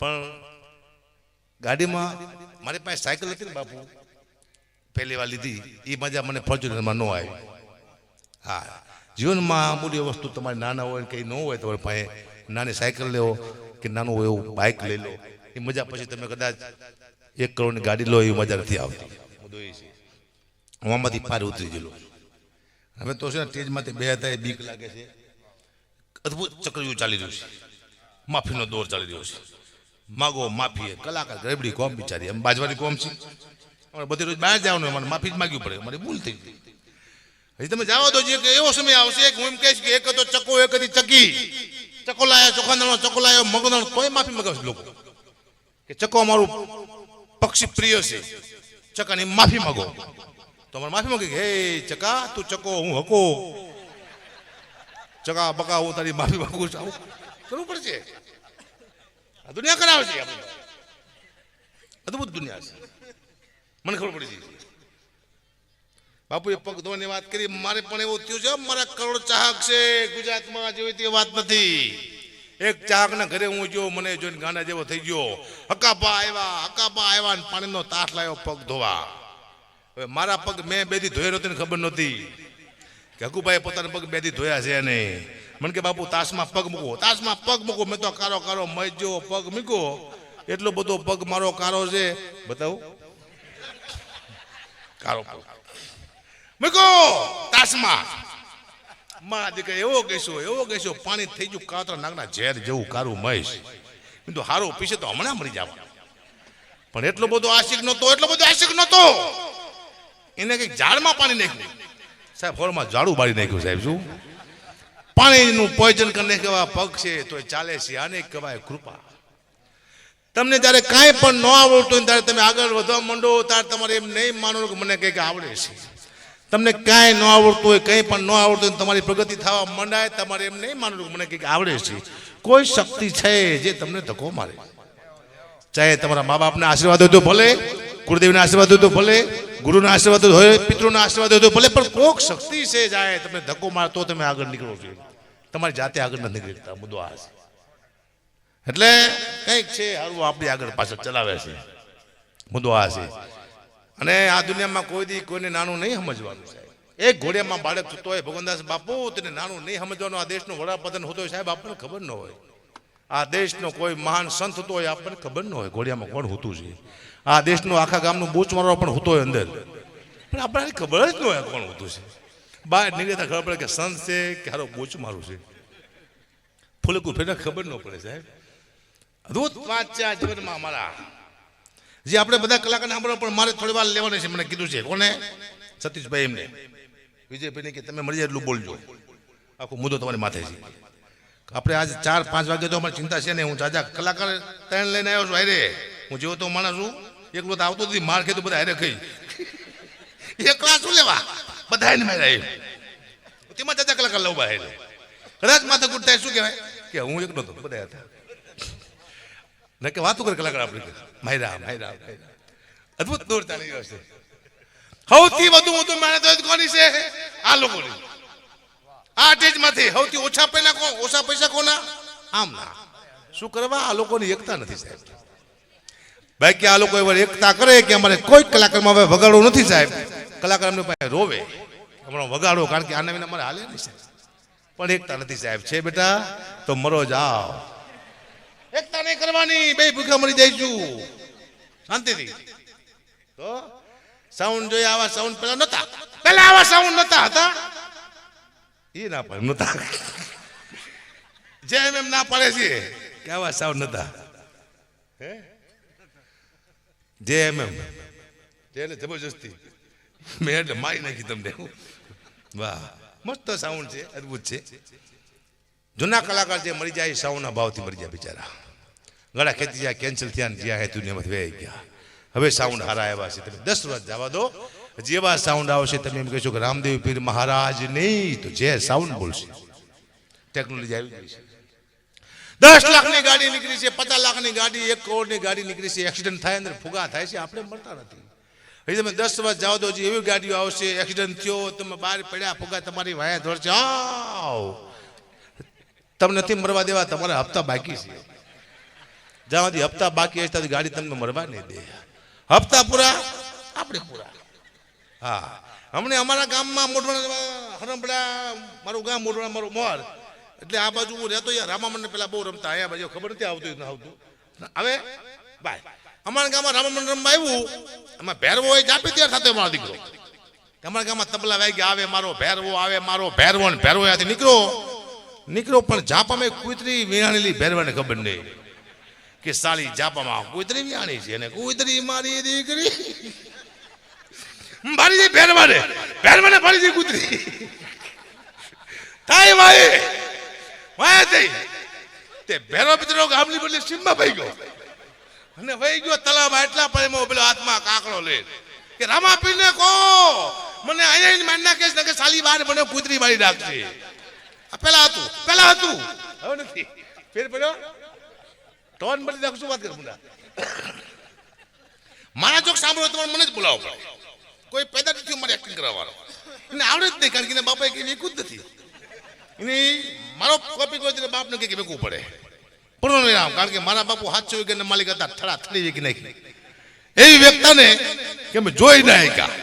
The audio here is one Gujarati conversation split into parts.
પણ ગાડીમાં મારી પાસે સાયકલ હતી ને બાપુ, પહેલી વાર લીધી. એ મજા મને ફોર્ચ્યુનરમાં ન આવી. હા, જીવનમાં અમૂલ્ય વસ્તુ તમારે નાના હોય કંઈ ન હોય તમારી પાસે, નાની સાયકલ લેવો કે નાનું હોય એવું બાઇક લઈ લો, એ મજા પછી તમે કદાચ એક કરોડની ગાડી લો, એવી મજા નથી આવતી. હું આમાંથી પાર ઉતરી ગયેલો. હવે તો છે ને સ્ટેજમાંથી બે હતા, એ બીક લાગે છે. અદ્ભુત ચક્રિયું ચાલી રહ્યું છે. માફીનો દોર ચાલી રહ્યો છે. માગો માફી કલાકાર ગરબડી કોમ બિચારી. એમ બાજવાની કોમ છે. અમારે બધી રોજ બહાર જવાનું અમારે માફી જ માગવી પડે. અમારી ભૂલ થઈ ગઈ. હજી તમે જાઓ તો જે કે એવો સમય આવશે કે હું એમ કહીશ કે એક હતો ચકો એક હતી ચકી. ચકો લાયા ચોખાંદણો ચકો લાયો મગદણ તોય માફી મગાવશે લોકો. કે ચકો અમારું પક્ષી પ્રિય છે. ચકાની માફી માગો. તો અમારે માફી માગી હે ચકા, તું ચકો, હું હકો. ચકા, બકા, હું તારી માફી માગું છું. આવું પડશે. આ દુનિયા કરાવે છે આપણે. અદભુત દુનિયા છે. મને ખબર પડી ગઈ બાપુએ પગ ધોવાની વાત કરી, મારે પણ એવું થયું છે મારા કરોડ ચાહક છે, ગુજરાતમાં જેવી તે વાત નથી. એક ચાહકના ઘરે હું ગયો, મને જોઈને ગાંડા જેવો થઈ ગયો. હકાપા આવ્યા હકાપા આવ્યા ને પાણીનો તાસ લાવ્યો પગ ધોવા. હવે મારા પગ મેં બેથી ધોયેલો નહોતી ને ખબર નહોતી. કે હકુભાઈ પોતાના પગ બેથી ધોયા છે નહીં. મને કે, બાપુ, તાસમાં પગ મૂકો તાસમાં પગ મૂકો મેં તો કારો કારો મજો પગ મૂકો એટલો બધો પગ મારો કારો છે. બતાવું? કારો પગ. મૂકો તાસમાં. માં દીકરા એવો કહેશો એવો કહેશો, પાણી થઈ ગયું, કાતરા નાગના ઝેર જેવું કારું મહેશ. મેં તો હારો પીશે તો હમણાં મરી જાવ. પણ એટલો બધો આશિક નહોતો, એટલો બધો આશિક નહોતો. એને કંઈક ઝાડમાં પાણી નાખ્યું. સાહેબ, હોળમાં ઝાડું બાળી નાખ્યું, સાહેબ, શું? પાણીનું પોઈઝન કરીને કહેવા પગ છે તો એ ચાલે છે. આને કહેવાય કૃપા. તમને જ્યારે કાંઈ પણ ન આવડતું હોય ત્યારે તમે આગળ વધવા માંડો ત્યારે તમારે એમ નહીં માનો કે મને કંઈક આવડે છે. તમને કાંઈ ન આવડતું હોય, કંઈ પણ ન આવડતું હોય તમારી પ્રગતિ થવા માંડાય, તમારે એમ નહીં માનવું કે મને કંઈક આવડે છે. કોઈ શક્તિ છે જે તમને ધક્કો મારે. ચાહે તમારા મા બાપના આશીર્વાદ હોય તો ભલે, ગુરુદેવના આશીર્વાદ હોય તો ભલે, ગુરુના આશીર્વાદ હોય, પિતૃના આશીર્વાદ હોય તો ભલે, પણ કોક શક્તિ છે જાય તમને ધક્કો મારતો તમે આગળ નીકળો છો તમારી જાતે આગળ નથી નીકળતા મુદ્દો આ છે. એટલે કંઈક છે, હારું, આપણી આગળ પાછળ ચલાવે છે. મુદ્દો આ છે. અને આ દુનિયામાં કોઈ દી કોઈને નાનું નહીં સમજવાનું, સાહેબ. એક ઘોડિયામાં બાળક થતો હોય, ભગવાનદાસ બાપુ, તેને નાનું નહીં સમજવાનું, આ દેશનો વડાપ્રધાન હોતો હોય, સાહેબ, આપણને ખબર ન હોય. આ દેશનો કોઈ મહાન સંત હતો હોય, આપણને ખબર ન હોય ઘોડિયામાં કોણ હોતું છે. આ દેશનું આખા ગામનું બૂચ મારવા પણ હોતો હોય અંદર. પણ આપણને ખબર જ ન હોય કોણ હોતું છે. બહાર નીકળતા ખબર પડે કે સંત છે, કે હારો બૂચ મારું છે. ફૂલકું ફેરને ખબર ન પડે સાહેબ. અદભુત વાંચ્યા જીવનમાં અમારા. જે આપણે બધા કલાકાર સાંભળવા, પણ મારે થોડી વાર લેવાની છે, મને કીધું છે. કોને? સતીશભાઈ એમને. વિજયભાઈને કે તમે મળી જાય એટલું બોલજો. આખો મુદ્દો તમારી માથે છે. આપણે આજ ચાર, પાંચ વાગે તો અમારી ચિંતા છે ને હું જાજા કલાકાર ત્રણ લઈને આવ્યો છું હારે હું જેવો તો માણસ છું. એકલો તો આવતો નથી, માર તો બધા હારે ખાઈ. એકલા શું લેવા? બધા એને મારે તેમાં ચાચા કલાકાર લઉં બહાર. કદાચ માથે થાય, શું કહેવાય? કે હું એક નતો બધા હતા. ન કે વાતું કરે કલાકાર આપણે માયરા માયરા માયરા. અદ્ભુત દોર ચાલી રહ્યો છે. સૌથી વધુ વધુ મહેનત કોની છે? આ લોકોની. આ સ્ટેજમાંથી સૌથી ઓછા પૈસા કોણ ઓછા પૈસા કોના? આમ ના. શું કરવા? આ લોકોની એકતા નથી, સાહેબ. બાકી આ લોકો એવા એકતા કરે કે અમારે કોઈ કલાકારમાં હવે વગાડવું નથી, સાહેબ. કલાકાર પાસે રોવે. હમણાં વગાડો, કારણ કે આના વિના મારે હાલે નહીં સાહેબ. પણ એકતા નથી સાહેબ. છે બેટા, તો મરો જાઓ. એકતા નહીં કરવાની, બે ભૂખા મરી જઈશું. શાંતિથી. તો સાઉન્ડ જોઈએ આવા સાઉન્ડ પેલા નતા. પેલા આવા સાઉન્ડ નતા હતા. એ ના પડે, નતા. જેમ એમ ના પાડે છે કે આવા સાઉન્ડ નતા. હે? જેમ એમ. જેને જબરજસ્તી મેં એટલે મારી નાખી તમને. વાહ. મસ્ત સાઉન્ડ છે, અદ્ભુત છે. જૂના કલાકાર જે મરી જાય સાઉન્ડના ભાવથી મરી જાય બિચારા. ગળા ખેતી જાય કેન્સલ થયા ને જ્યાં હેતુ નિયમત વહી ગયા. હવે સાઉન્ડ હારા આવ્યા છે. તમે દસ વર્ષ જવા દો. જેવા સાઉન્ડ આવશે, તમે એમ કહેશો કે રામદેવ પીર મહારાજ નહીં, તો જે સાઉન્ડ બોલશે. ટેકનોલોજી આવી ગઈ છે. દસ લાખની ગાડી નીકળી છે, પચાસ લાખની ગાડી, એક કરોડની ગાડી નીકળી છે. એક્સિડન્ટ થાય અંદર ફુગા થાય છે. આપણે મળતા નથી. હજી તમે દસ વર્ષ જાઓ તો હજી એવી ગાડીઓ આવશે, એક્સિડન્ટ થયો તમે બહાર પડ્યા, ફુગા તમારી વાયા ધોરશે તમને નથી મરવા દેવા, તમારા હપ્તા બાકી છે. જ્યાંથી હપ્તા બાકી હશે ત્યાંથી ગાડી તમને મરવા નહીં દે. હપ્તા પૂરા? આપણે પૂરા. હા. હમણે અમારા ગામમાં મોઢવાડા હરમપડા મારું ગામ મોઢવાડા મારું મોર. એટલે આ બાજુ હું રહેતો યાર રામામંડળ પેલા બહુ રમતા. અહીંયા બાજુ ખબર નથી આવતું, ન આવતું. હવે, બાય. અમારા ગામમાં રામામંડળ રમવા આવ્યું, એમાં ભેરવો હોય જાપી ત્યાં સાથે મારો દીકરો. અમારા ગામમાં તબલા વાગ્યા, આવે મારો ભેરવો, આવે મારો ભેરવો ને ભેરવો ત્યાંથી નીકળો. નીકળો પણ જાપામાં કુતરી વિહાણેલી ભેરવાને ખબર નહીં કે સાલી જાપામાં કુતરી વિહાણી છે ને કુતરી મારી દીકરી. મારી દી ભેરવાને ભેરવાને મારી દી કૂતરી. થાય વાય વાય થઈ. તે ભેરવા પિતરો ગામની બદલે સિંહમાં ભાઈ ગયો. અને વહી ગયો તલાવમાં એટલા પ્રેમો પેલો હાથમાં કાકડો લે. કે રામા પીરને કહો મને અહીંયા માનના નાખીશ ને કે સાલી બાર મને કૂતરી મારી નાખશે. પેલા હતું પેલા હતું. હવે નથી. ફેર પડ્યો? ટોન બદલી નાખું, શું વાત કરું મુંડા? મારા જોક સાંભળો, તમારે મને જ બોલાવો પડે. કોઈ પેદા નથી મારે એક્ટિંગ કરવાનો. એને આવડે જ નહીં, કારણ કે બાપા કે વેકું જ નથી. એને મારો કોપી કોઈ બાપ ને કઈ વેકવું પડે. પૂર્ણ વિરામ કારણ કે મારા બાપુ ચોવી ગયા માલિક હતા, થડા થડી વેકી નાખી. એવી વ્યક્તાને કે અમે જોઈ ના શક્યા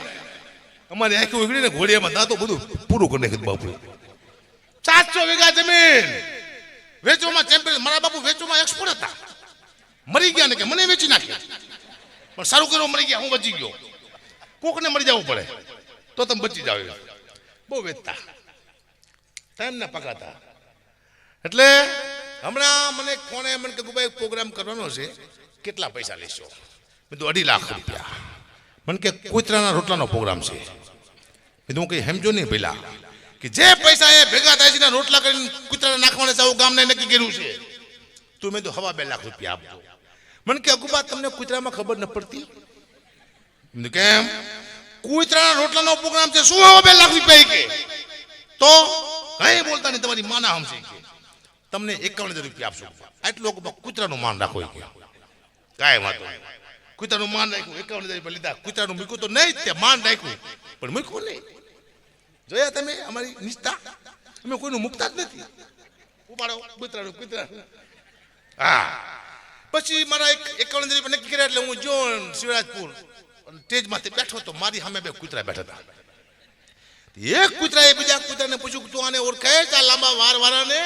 અમારી આંખી ઉઘડી ને ઘોડિયામાં દાંતો બધું પૂરું કરી નાખ્યું બાપુ સાતસો વીઘા જમીન વેચવામાં ચેમ્પિયન મારા બાપુ વેચવામાં એક્સપોર્ટ હતા. મરી ગયા ને કે મને વેચી નાખ્યા. પણ સારું કર્યું મરી ગયા, હું બચી ગયો. કોકને મરી જવું પડે, તો તમે બચી જાવ બહુ વેચતા. તેમને પકડાતા એટલે હમણાં મને કોણે મને કે ભાઈ પ્રોગ્રામ કરવાનો છે, કેટલા પૈસા લેશો? મેં તો અઢી લાખ રૂપિયા. મને કે કોઈતરાના રોટલાનો પ્રોગ્રામ છે. મેં હું કંઈ સમજો નહીં પેલા કે જે પૈસા એ ભેગા થાય છે રોટલા કરીને કૂતરાને નાખવાના છે, આવું ગામને નક્કી કર્યું છે. તું મેં તો હવા બે લાખ રૂપિયા આપજો. મને કે, અગુબા, તમને કૂતરામાં ખબર ન પડતી? કેમ? કૂતરાના રોટલાનો પ્રોગ્રામ છે, શું હવા બે લાખ રૂપિયા કે? તો કઈ બોલતા નહીં, તમારી માના સમજી તમને એકાવન હજાર રૂપિયા આપશો. આટલું અગુબા કૂતરાનું માન રાખો કાંઈ વાંધો કૂતરાનું માન રાખ્યું એકાવન હજાર રૂપિયા લીધા. કૂતરાનું મૂક્યું તો નહીં તે માન રાખ્યું. પણ મૂક્યું નહીં. જોયા તમે અમારી નિષ્ઠા? અમે કોઈનું મૂકતા જ નથી. ઉપાડો, કૂતરાનું કૂતરાનું. હા. પછી મારા એક એકાવન હજાર રૂપિયા નક્કી કર્યા એટલે હું જો શિવરાજપુર. સ્ટેજમાંથી બેઠો તો મારી સામે બે કૂતરા બેઠા હતા. એક કૂતરાએ બીજા કૂતરાને પૂછ્યું તું આને ઓળખે છે લાંબા વાર વાળાને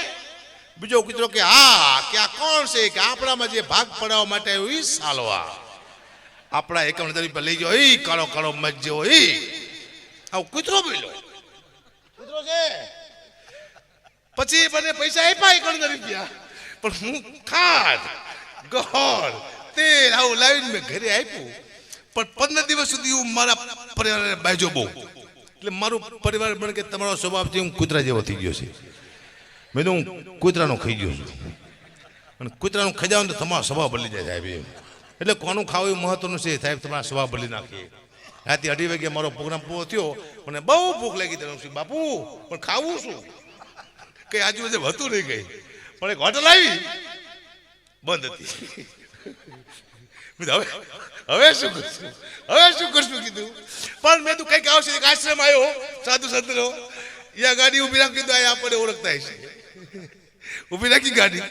બીજો કૂતરો કે આ કે આ કોણ છે? કે આપણામાં જે ભાગ પડાવવા માટે આવ્યો એ સાલવા. આપણા એકાઉન્ટ રૂપિયા લઈ ગયો એ કાળો કાળો મજ જેવો, ઈ. આવું કૂતરો બોલ્યો. કૂતરો છે? પછી મને પૈસા આપ્યા એકાવન દરી રૂપિયા પણ હું ખાટ ગોળ તેલ, આવું લાવીને મેં ઘરે આપ્યું. પણ પંદર દિવસ સુધી હું મારા પરિવારને બાજો બહુ. એટલે મારું પરિવાર મને કે, તમારો સ્વભાવથી હું કૂતરા જેવો થઈ ગયો છે. મેં તો હું કૂતરાનું ખાઈ ગયો છું. અને કૂતરાનું ખાઈ જાવ તો તમારો સ્વભાવ બદલી જાય સાહેબ એમ. એટલે કોનું ખાવું એ મહત્વનું છે સાહેબ, તમારા સ્વભાવ બદલી નાખીએ. રાતે અઢી વાગે મારો પ્રોગ્રામ પૂરો થયો, મને બહુ ભૂખ લાગી તેનું બાપુ, પણ ખાવું શું? કઈ આજુબાજુ હતું નહીં કઈ પણ એક હોટલ આવી. બંધ હતી. હવે હવે શું કરશું? હવે શું કરશું? કીધું. પણ મેં તું કંઈક આવશે, એક આશ્રમ આવ્યો સાધુ સંતનો યા ગાડી ઊભી રાખી કીધું આ આપણે ઓળખતા હશે. ઊભી રાખી ગાડી